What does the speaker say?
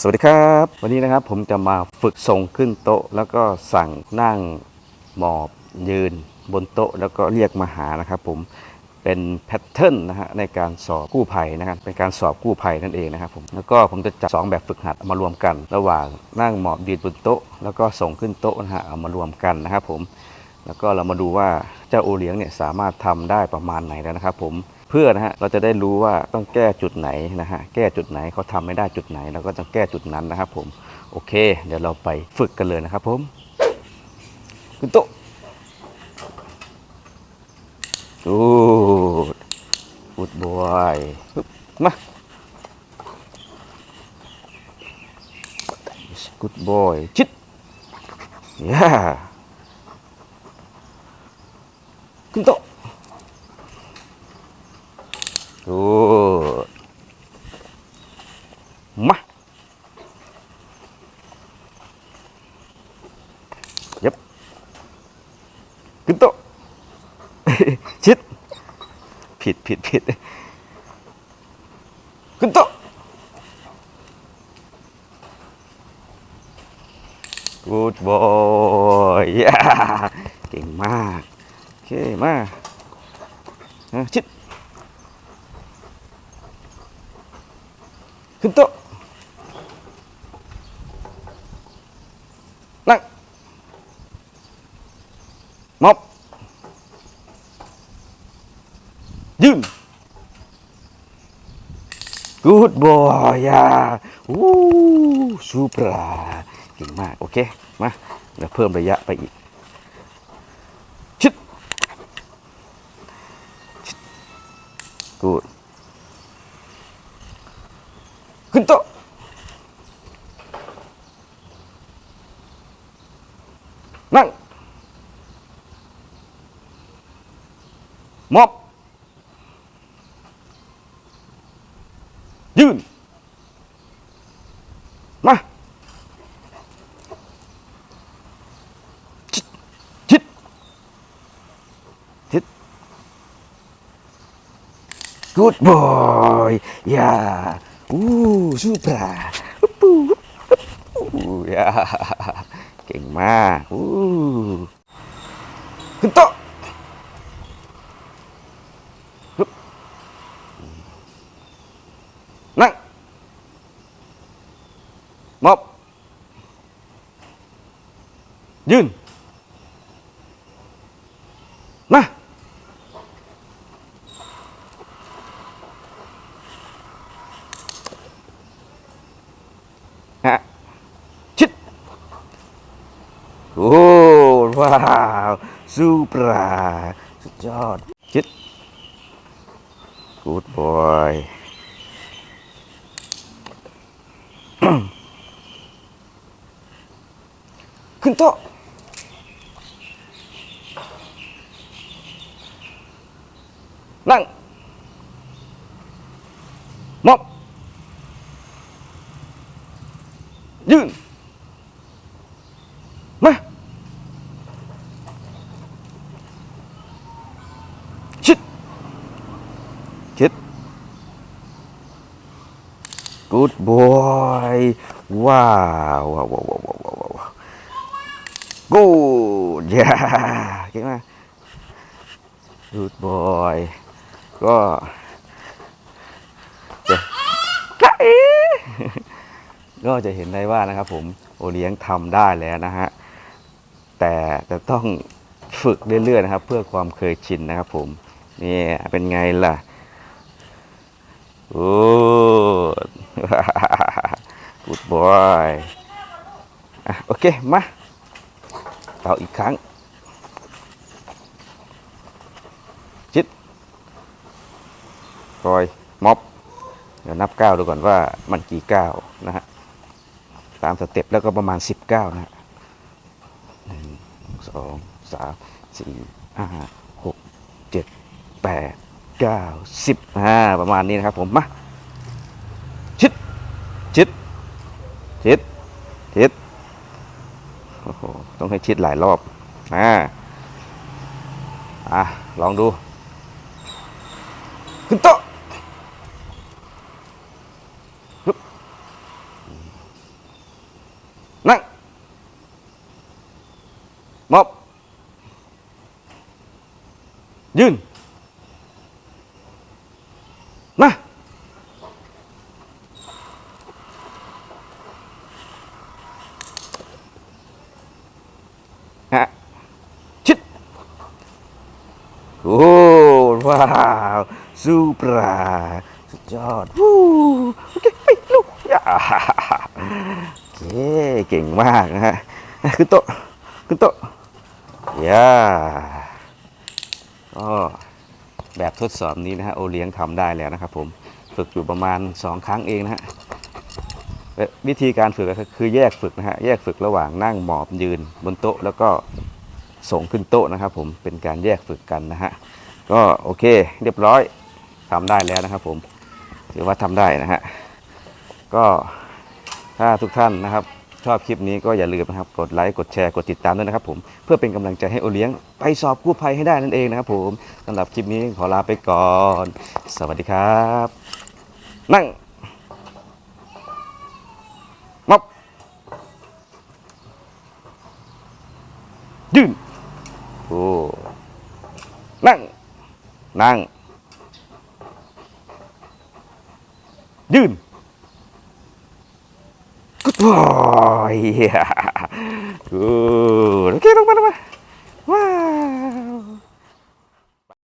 สวัสดีครับ วันนี้นะครับผมจะมาฝึกส่งขึ้นโต๊ะ แล้วก็สั่งนั่งหมอบยืนบนโต๊ะ แล้วก็เรียกมาหานะครับผมเป็นแพทเทิร์นนะฮะในการสอบกู้ภัยนะครับเป็นการสอบกู้ภัยนั่นเองนะครับผมแล้วก็ผมจะจัดสองแบบฝึกหัดเอามารวมกัน ระหว่างนั่งหมอบยืนบนโต๊ะ แล้วก็ส่งขึ้นโต๊ะนะฮะเอามารวมกันนะครับผม แล้วก็เรามาดูว่าเจ้าโอเลี้ยงเนี่ยสามารถทำได้ประมาณไหนแล้วนะครับ ผมเพื่อนะฮะเราจะได้รู้ว่าต้องแก้จุดไหนนะฮะแก้จุดไหนเขาทำไม่ได้จุดไหนเราก็ต้องแก้จุดนั้นนะครับ ผมโอเค เดี๋ยวเราไปฝึกกันเลยนะครับ ผมขึ้นโต๊ะดูดบอยมากูดบอยชิดย่าขึ้นโต๊ะกูมายับขึ้น โต๊ะชิดผิดผิดผิดขึ้นโต๊ะ Good boy ย่าเก่งมากโอ เค มาชิด ขึ้นโต๊ะนั่งมอบยืน Good boy ย่าอู้ซูเปอร์เก่งมาก โอเค มา เดี๋ยวเพิ่มระยะไปอีก ชิด กูด ขึ้นโต๊ะนั่งมอบยืนมาชิดชิดชิด Good boy อ ย่าอู้ซูเปอร์ปุ๊บอู้อย่าเก่งมากอู้ขึ้นโต๊ะฮึบนั่งมอบ ยืน มา ฮะชิด โอ้ ว้าวซูปราสุดยอดชิดกูดบอยขึ้นโต๊ะนั่งมอบยืน มา ชิด ชิด good boy ว้าวว้าวว้าวว้าวว้าวว้าว good yeah เก่งมาก good boy ก็จะก็จะเห็นได้ว่านะครับผมโอเลี้ยงทำได้แล้วนะฮะ แต่จะต้องฝึกเรื่อยๆนะครับ เพื่อความเคยชินนะครับผม นี่เป็นไงล่ะ โอ้ good boy อะโอเค มาต่ออีกครั้งชิดคอยม็อบเดี๋ยวนับก้าวดูก่อนว่ามันกี่ก้าวนะฮะตามสเต็ปแล้วก็ประมาณ 10ก้าวนะฮะหนึ่งสองสามสี่ห้าหกเจ็ดแปดเก้าสิบอ่าประมาณนี้นะครับผมมา ชิด ชิด ชิด ชิด โอ้โห ต้องให้ชิดหลายรอบ อ่า อะ ลองดู ขึ้นโต๊ะนั่งมอบยืน มา ฮะ ชิด โอ้ ว้าวซูปราสุดยอดวู้โอเคไปลูกย่าโอเคเก่งมากนะฮะขึ้นโต๊ะขึ้นโต๊ะย่าก็แบบทดสอบนี้นะฮะโอเลี้ยงทำได้แล้วนะครับผมฝึกอยู่ประมาณ 2 ครั้งเองนะฮะวิธีการฝึกคือแยกฝึกนะฮะแยกฝึกระหว่างนั่งหมอบยืนบนโต๊ะแล้วก็ส่งขึ้นโต๊ะนะครับผมเป็นการแยกฝึกกันนะฮะ ก็โอเคเรียบร้อยทำได้แล้วนะครับ ผมถือว่าทำได้นะฮะก็ถ้าทุกท่านนะครับ ชอบคลิปนี้ก็อย่าลืมนะครับกดไลค์กดแชร์กดติดตามด้วยนะครับ ผมเพื่อเป็นกำลังใจให้โอเลี้ยงไปสอบกู้ภัยให้ได้นั่นเองนะครับผมสำหรับคลิปนี้ขอลาไปก่อน สวัสดีครับ นั่งมอบยืนโอ้นั่ง นั่ง ยืนก็ต่อย